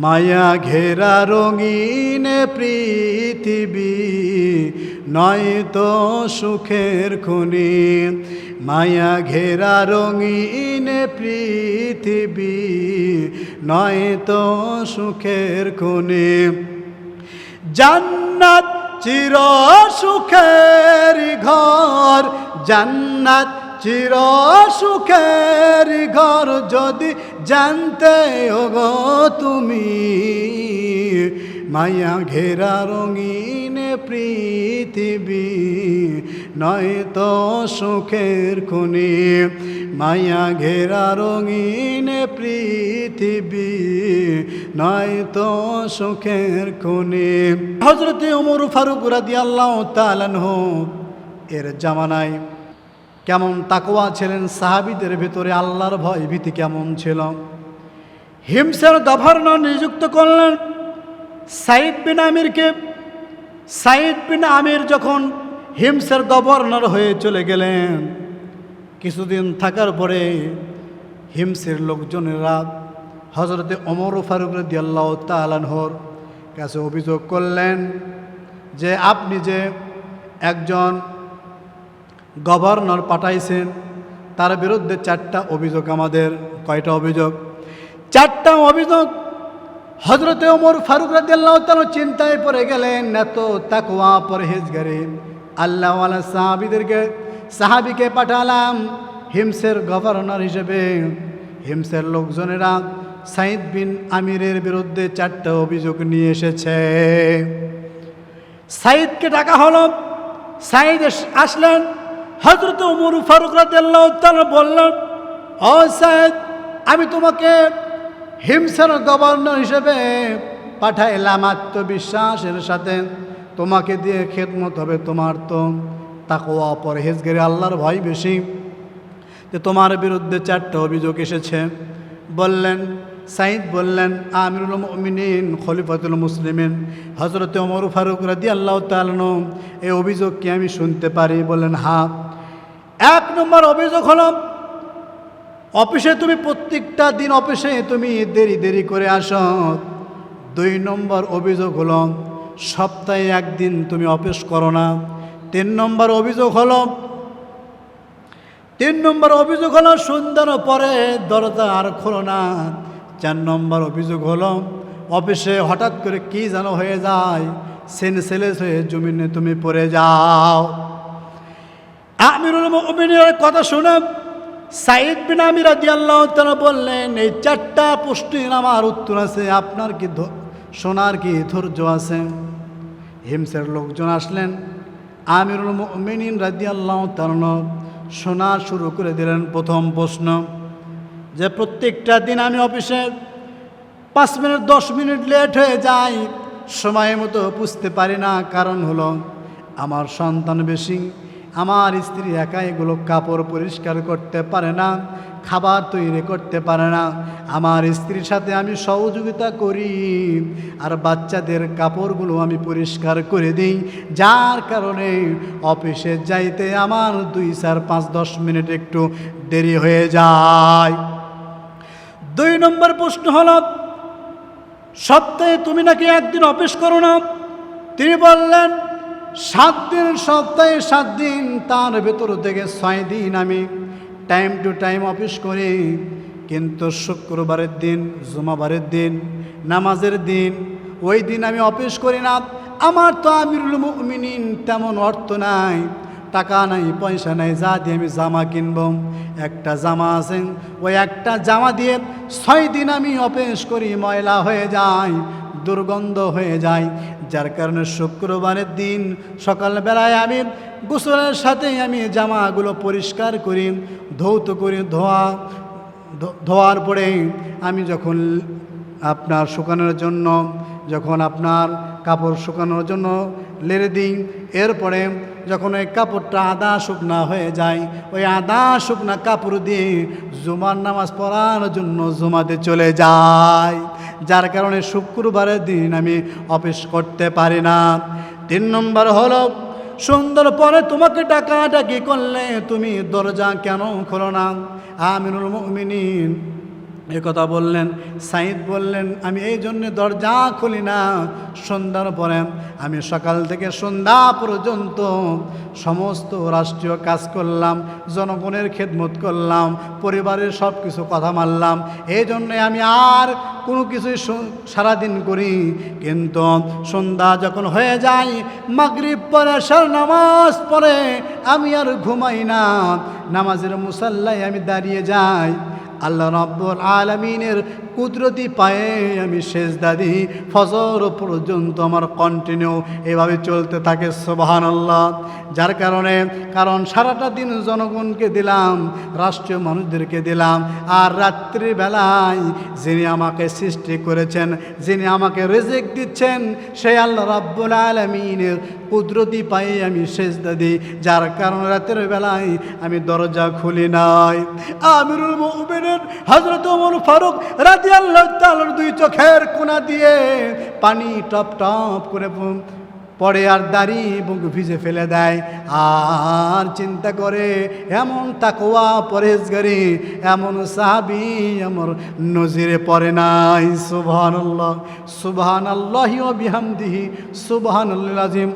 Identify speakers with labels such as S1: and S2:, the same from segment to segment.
S1: মায়া ঘেরা রঙিন পৃথিবী নয়তো সুখের খুনি। মায়া ঘেরা রঙিন পৃথিবী নয়তো সুখের খুনি। জান্নাত চির সুখের ঘর, জান্নাত চির সুখের ঘর যদি জানতে, ওগো তুমি মায়া ঘেরা রঙিন পৃথিবী, নয়তো সুখের খুনি। মায়া ঘেরা রঙিন পৃথিবী, নয়তো সুখের খুনি। হজরতে ওমর ফারুক রাদি আল্লাহ তালানহ এর জামানায় কেমন তাকোয়া ছিলেন সাহাবিদের ভেতরে? আল্লাহর ভয় ভীতি কেমন ছিল? হিমসের গভর্নর নিযুক্ত করলেন। সাইদ বিন আমিরকে সাইদ বিন আমির যখন হিমসের গভর্নর হয়ে চলে গেলেন, কিছুদিন থাকার পরে হিমসের লোকজনেরা হজরতে অমর ফারুক রদি আল্লাহ তালানহর কাছে অভিযোগ করলেন যে, আপনি যে একজন গভর্নর পাঠাইছেন। তার বিরুদ্ধে চারটা অভিযোগ আমাদের, কয়টা অভিযোগ? চারটা অভিযোগ হজরতে ওমর ফারুক রাদিয়াল্লাহু চিন্তায় পড়ে গেলেন নেত এত তাকওয়া পরহেজগারে, আল্লাহওয়ালা সাহাবিদেরকে, সাহাবিকে পাঠালাম, হিমসের গভর্নর হিসেবে। হিমসের লোকজনেরা সাইদ বিন আমিরের বিরুদ্ধে চারটা অভিযোগ নিয়ে এসেছে। সাইদকে ডাকা হলো সাইদ আসলেন হজরত উমর ফারুক তাআলা বললেন, ও সাইদ আমি তোমাকে হিমসার গভর্নর হিসেবে পাঠাইলাম আত্মবিশ্বাসের সাথে। তোমাকে দিয়ে খেদমত হবে তোমার তো তাকে তাকওয়া পরহেজগারি, আল্লাহর ভয় বেশি। যে তোমার বিরুদ্ধে চারটে অভিযোগ এসেছে। বললেন সাইদ বললেন, আমিরুল মিনিন খলিফাতুল মুসলিমিন। হজরত ওমর ফারুক রাদি আল্লাহ তালন এই অভিযোগ কি আমি শুনতে পারি? বললেন হা এক নম্বর অভিযোগ হলো, অফিসে তুমি প্রত্যেকটা দিন অফিসে তুমি দেরি দেরি করে আসো। দুই নম্বর অভিযোগ হলো, সপ্তাহে একদিন তুমি অফিস করো না। তিন নম্বর অভিযোগ হলো, তিন নম্বর অভিযোগ হলো সুন্দর পরে দরজা আর খোলো না। চার নম্বর অভিযোগ হলো, অফিসে হঠাৎ করে কি যেন হয়ে যায় সেন সেনসেলেস হয়ে জমিনে তুমি পড়ে যাও। আমিরুল মুমিনের কথা শুনে সাইদ বিন আমির আল্লাহ তারা বললেন, এই চারটা প্রশ্নের আমার উত্তর আছে। আপনার কি শোনার কি ধৈর্য আছে? হিমসের লোকজন আসলেন। আমিরুল মুমিনিন রাজি আল্লাহ তালন শোনা শুরু করে দিলেন প্রথম প্রশ্ন, যে প্রত্যেকটা দিন আমি অফিসে পাঁচ মিনিট, দশ মিনিট লেট হয়ে যাই, সময় মতো বুঝতে পারি না। কারণ হলো, আমার সন্তান বেশি আমার স্ত্রী একা এগুলো কাপড় পরিষ্কার করতে পারে না, খাবার তৈরি করতে পারে না। আমার স্ত্রীর সাথে আমি সহযোগিতা করি আর বাচ্চাদের কাপড়গুলো আমি পরিষ্কার করে দিই। যার কারণে অফিসে যাইতে আমার দুই চার পাঁচ দশ মিনিট একটু দেরি হয়ে যায়। দুই নম্বর প্রশ্ন হল, সপ্তাহে তুমি নাকি একদিন অফিস করো না? তিনি বললেন সাত দিন, সপ্তাহে সাত দিন, তার ভেতর থেকে ছয় দিন আমি টাইম টু টাইম অফিস করি। কিন্তু শুক্রবারের দিন, জুমাবারের দিন, নামাজের দিন, ওই দিন আমি অফিস করি না। আমার তো আমিরুল মুমিনিন তেমন অর্থ নাই। টাকা নাই, পয়সা নাই, যা দিয়ে আমি জামা কিনব। একটা জামা আছে, ওই একটা জামা দিয়ে ছয় দিন আমি অফিস করি, ময়লা হয়ে যায়, দুর্গন্ধ হয়ে যায়। যার কারণে শুক্রবারের দিন সকালবেলায় আমি গোসলের সাথে আমি জামাগুলো পরিষ্কার করি, ধৌত করি, ধোয়া ধোয়ার পরে আমি যখন আপনার শুকানোর জন্য, যখন আপনার কাপড় শুকানোর জন্য লেড়ে দিই, এরপরে যখন ওই কাপড়টা আদা শুকনা হয়ে যায়, ওই আদা শুকনা কাপড় দিয়ে জুমার নামাজ পড়ার জন্য জুমাতে চলে যায়। যার কারণে শুক্রবারের দিন আমি অফিস করতে পারি না। তিন নম্বর হলো, সুন্দর পরে তোমাকে ডাকাডাকি করলে তুমি দরজা কেন খোলো না? আমিনুল মুমিনিন এ কথা বললেন সাইদ বললেন, আমি এই জন্যে দরজা খুলি না। সন্ধ্যার পরে আমি সকাল থেকে সন্ধ্যা পর্যন্ত সমস্ত রাষ্ট্রীয় কাজ করলাম, জনগণের খেদমত করলাম, পরিবারের সব কিছু কথা মানলাম। এই জন্যে আমি আর কোনো কিছুই সারাদিন করি। কিন্তু সন্ধ্যা যখন হয়ে যায়, মাগরিব পরে, সার নামাজ পড়ে আমি আর ঘুমাই না। নামাজের মুসাল্লায় আমি দাঁড়িয়ে যাই। আল্লাহ রব্বুল আলমিনের কুদরতি পায়ে আমি শেষ দাদি ফজর পর্যন্ত আমার কন্টিনিউ এভাবে চলতে থাকে সোবাহান আল্লাহ যার কারণে, কারণ সারাটা দিন জনগণকে দিলাম, রাষ্ট্রীয় মানুষদেরকে দিলাম, আর রাত্রিবেলায় যিনি আমাকে সৃষ্টি করেছেন, যিনি আমাকে রেজেক দিচ্ছেন, সেই আল্লাহ রাব্বুল আলমিনের কুদরতি পায়ে আমি শেষ দাদি যার কারণে রাতের বেলায় আমি দরজা খুলি নাই। আমিরুল মুমিনের হজরত ওমর ফারুক রাজি আল্লাহ তাআলার দুই চোখের কোনা দিয়ে পানি টপ টপ করে প- পড়ে আর দাড়ি বুক ভিজে ফেলে দেয়। আর চিন্তা করে, এমন তাকোয়া পরেজগারি এমন সাহাবি আমার নজিরে পড়ে নাই। সুবহান আল্লাহ সুবহান আল্লাহি বিহামদিহি সুবহান আজিম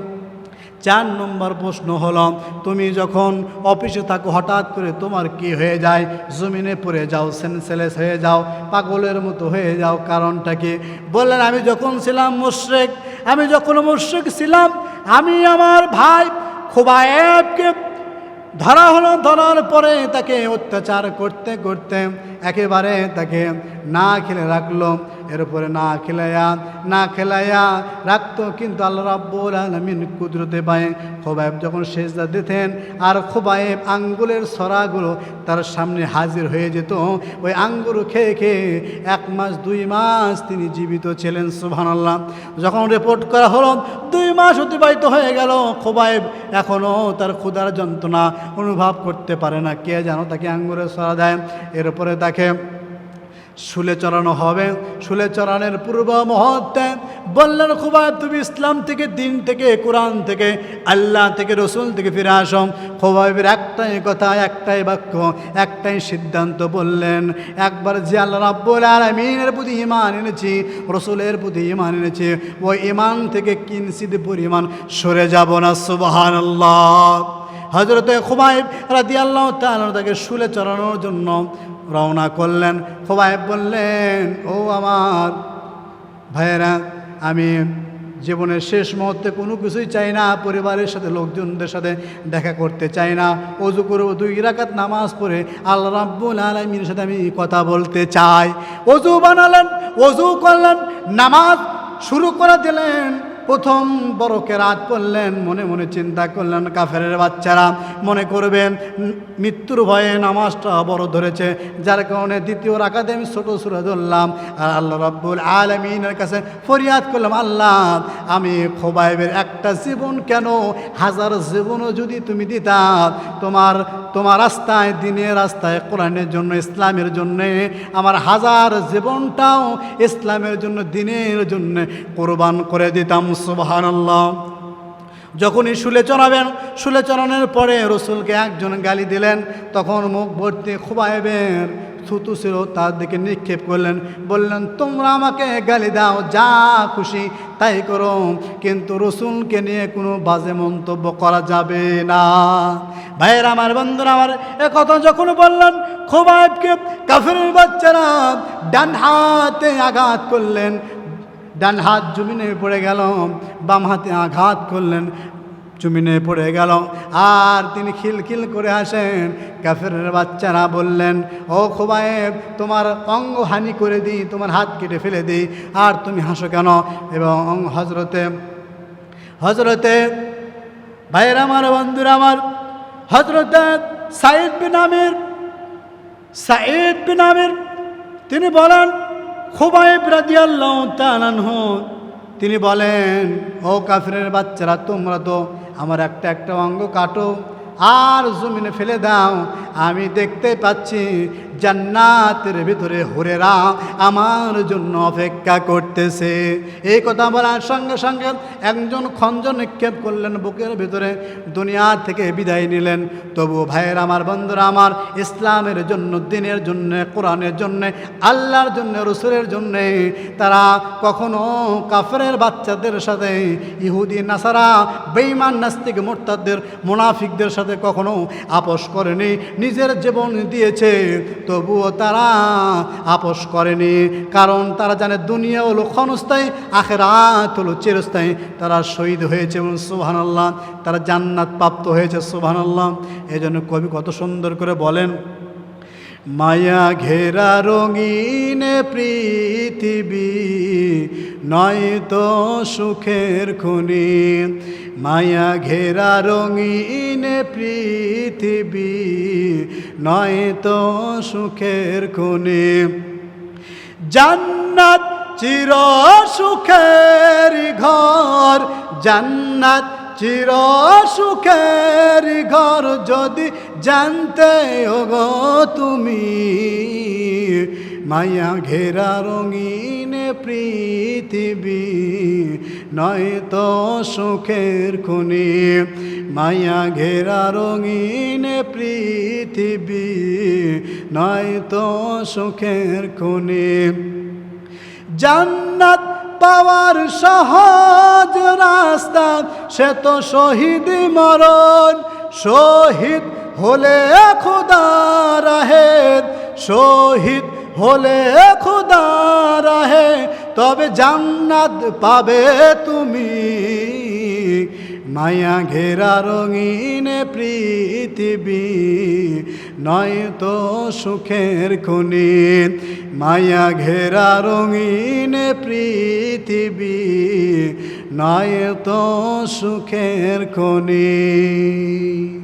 S1: চার নম্বর প্রশ্ন হলো, তুমি যখন অফিসে থাকো, হঠাৎ করে তোমার কি হয়ে যায়? জমিনে পড়ে যাও, সেন্সেলেস হয়ে যাও, পাগলের মতো হয়ে যাও, কারণটা কি? বললেন, আমি যখন ছিলাম মুশ্রেক, আমি যখন মুশ্রেক ছিলাম, আমি আমার ভাই খোবায়েবকে ধরা হলো, ধরার পরে তাকে অত্যাচার করতে করতে একেবারে তাকে না খেলে রাখল। এরপরে না খেলাইয়া না খেলাইয়া রাখতো কিন্তু আল্লাহ রাব্বুল আলমিন কুদরতে পায়ে খোবায়েব যখন সেজদা দিতেন, আর খোবায়েব আঙ্গুলের সরাগুলো তার সামনে হাজির হয়ে যেত। ওই আঙ্গুর খেয়ে খেয়ে এক মাস, দুই মাস তিনি জীবিত ছিলেন, সুবহানাল্লাহ। যখন রিপোর্ট করা হলো, দুই মাস অতিবাহিত হয়ে গেল। খোবায়েব এখনও তার ক্ষুধার যন্ত্রণা অনুভব করতে পারে না। কে যেন তাকে আঙ্গুরে সরা দেয়। এরপরে তাকে শুলে চড়ানো হবে। শুলে চড়ানোর পূর্ব মুহূর্তে বললেন খুবাইব তুমি ইসলাম থেকে, দিন থেকে, কোরআন থেকে, আল্লাহ থেকে, রসুল থেকে ফিরে আসো। খোবাইবের একটাই কথা, একটাই বাক্য, একটাই সিদ্ধান্ত বললেন। একবার যে আল্লাহ রাব্বুল আলমিনের প্রতি ইমান এনেছি, রসুলের প্রতি ইমান এনেছি ওই ইমান থেকে কিনসিদ পরিমাণ সরে যাব না সুবাহান হজরতে খুবাইব রাদি আল্লাহ তাকে শুলে চড়ানোর জন্য রওনা করলেন। খুবাইব বললেন, ও আমার ভাইয়েরা, আমি জীবনের শেষ মুহূর্তে কোনো কিছুই চাই না। পরিবারের সাথে, লোকজনদের সাথে দেখা করতে চাই না। অজু করব, দুই রাকাত নামাজ পড়ে আল্লাহ রাব্বুল আলমীর সাথে আমি কথা বলতে চাই। অজু বানালেন, অজু করলেন, নামাজ শুরু করে দিলেন। প্রথম বড়কে রাত পড়লেন মনে মনে চিন্তা করলেন, কাফেরের বাচ্চারা মনে করবেন, মৃত্যুর ভয়ে নামাজটা বড় ধরেছে। যার কারণে দ্বিতীয় রাখাতে আমি ছোটো ছোটো ধরলাম, আর আল্লাহ রব্বুল আলমিনের কাছে ফরিয়াদ করলাম, আল্লাহ, আমি খোবাইবের একটা জীবন কেন? হাজার জীবনও যদি তুমি দিতা, তোমার তোমার রাস্তায়, দিনের রাস্তায়, কোরআনের জন্য, ইসলামের জন্য, আমার হাজার জীবনটাও ইসলামের জন্য, দিনের জন্য কোরবান করে দিতাম সুবহানাল্লাহ। যখনই শুলে চড়াবেন শুলে চড়ানোর পরে রসুলকে একজন গালি দিলেন, তখন মুখ ভর্তি খুবাইবের থুতু ছিল, তার দিকে নিক্ষেপ করলেন, বললেন, তোমরা আমাকে গালি দাও, যা খুশি তাই করো, কিন্তু রসুলকে নিয়ে কোনো বাজে মন্তব্য করা যাবে না। ভাইয়ের আমার, বন্ধুরা আমার, এ কথা যখন বললেন, খোবাইবকে কাফেরের বাচ্চারা ডান হাতে আঘাত করলেন ডান হাত জমিনে পড়ে গেল, বাম হাতে আঘাত করলেন, জমিনে পড়ে গেল। আর তিনি খিলখিল করে আসেন কাফেরের বাচ্চারা বললেন, ও খোবায়েব, তোমার অঙ্গ হানি করে দিই, তোমার হাত কেটে ফেলে দিই। আর তুমি হাসো কেন? এবং হজরতে হজরতে ভাইয়ের আমার, বন্ধুরা আমার হজরতে সাইদ বিন আমির সাইদ বিন আমির, তিনি বলেন খুবাইব রাদিয়াল্লাহু হো তিনি বলেন, ও কাফিরের বাচ্চারা, তোমরা তো আমার একটা একটা অঙ্গ কাটো, আর জমিনে ফেলে দাও আমি দেখতে পাচ্ছি জান্নাতের ভিতরে হরেরা আমার জন্য অপেক্ষা করতেছে। এই কথা বলার সঙ্গে সঙ্গে একজন খঞ্জ নিক্ষেপ করলেন, বুকের ভিতরে দুনিয়া থেকে বিদায় নিলেন। তবু ভাইয়ের, আমার বন্ধুরা, আমার ইসলামের জন্য, দিনের জন্য, কোরআনের জন্য, আল্লাহর জন্য, রসুলের জন্যে তারা কখনো কাফরের বাচ্চাদের সাথে, ইহুদি, নাসারা বেইমান নাস্তিক, মোরতাদের, মুনাফিকদের সাথে কখনো আপোষ করেনি। নিজের জীবন দিয়েছে, তবুও তারা আপোষ করেনি। কারণ তারা জানে দুনিয়া হলো ক্ষণস্থায়ী আখেরাত হলো চিরস্থায়ী। তারা শহীদ হয়েছে এবং সুহান আল্লাহ তারা জান্নাত প্রাপ্ত হয়েছে সুহান আল্লাহ এই জন্য কবি কত সুন্দর করে বলেন মায়া ঘেরা রঙিন পৃথিবী, নয় তো সুখের খুনি। মায়া ঘেরা রঙিন পৃথিবী, নয় তো সুখের খুনি। জান্নাত চির সুখের ঘর, জান্নাত চির সুখের ঘর যদি জানতে গো তুমি। মায়া ঘেরা রঙিন পৃথিবী, নয় তো সুখের খুনি। মায়া ঘেরা রঙিন পৃথিবী, নয় তো সুখের খুনি। জান্নাত পাওয়ার সহজ রাস্তা, সে তো শহীদ মরণ, শহীদ হলে খুদা রাহে শহীদ হলে খুদা রাহে তবে জান্নাত পাবে তুমি। মায়া ঘেরা রঙিন পৃথিবী, নয় তো সুখের খুনি। মায়া ঘেরা রঙিন পৃথিবী, নয় তো সুখের খুনি।